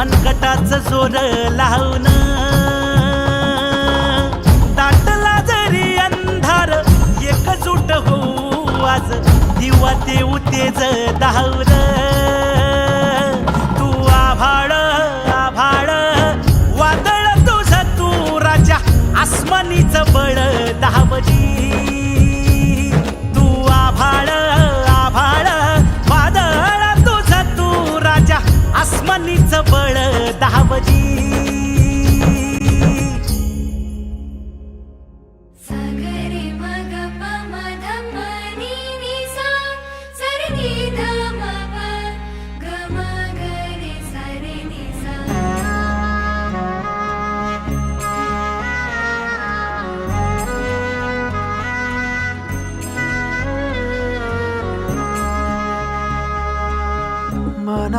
मनगटाच जोर लावून ताटला जरी अंधार एकजूट होऊ आज दिवा ते उतेज धावलं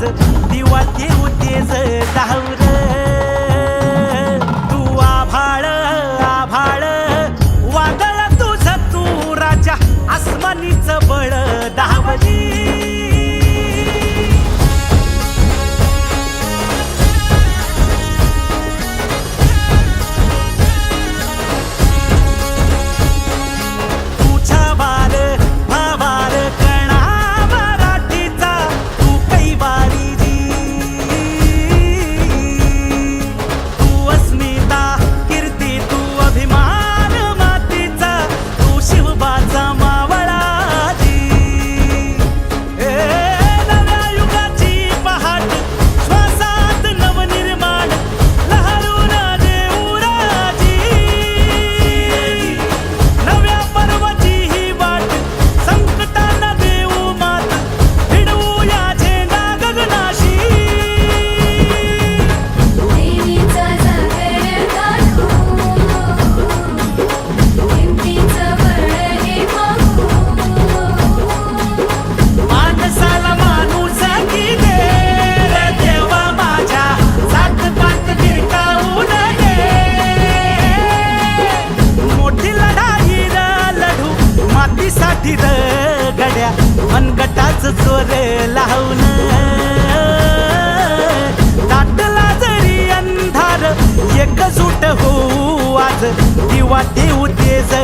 The what घालीत गड्या मनगटाच चोर लावून दाटला जरी अंधार एक सुट होऊ आज दिवा ठेवू तेज